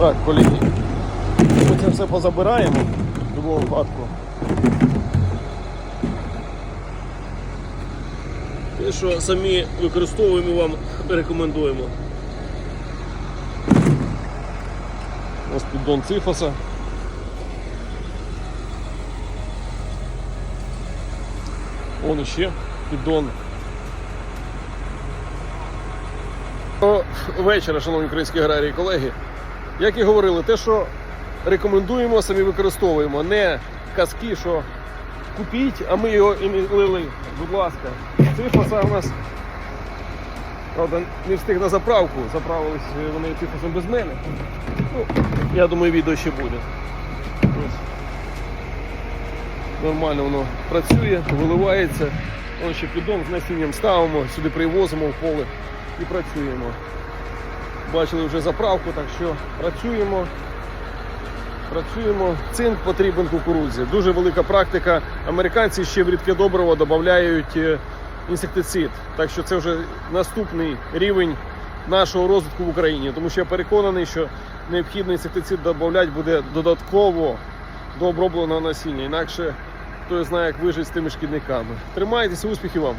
Так, колеги. Ми це все позабираємо в будь-якому випадку. Те, що самі використовуємо, вам рекомендуємо. Ось піддон цифоса. Вон іще піддон. Доброго вечора, шановні українські аграрії колеги. Як і говорили, те, що рекомендуємо, самі використовуємо. Не казки, що купіть, а ми його і не лили. Будь ласка. Цифоса у нас. Правда, не встиг на заправку. Заправились вони цифосом без мене. Ну, я думаю, відео ще буде. Нормально воно працює, виливається. Ось ще піддон з насінням ставимо, сюди привозимо в поле і працюємо. Бачили вже заправку, так що працюємо. Працюємо. Цинк потрібен кукурудзі. Дуже велика практика. Американці ще в рідке добриво додають е, інсектицид. Так що це вже наступний рівень нашого розвитку в Україні. Тому що я переконаний, що необхідно інсектицид додати буде додатково до обробленого насіння. Інакше хто знає, як вижити з тими шкідниками. Тримайтеся, успіхів вам!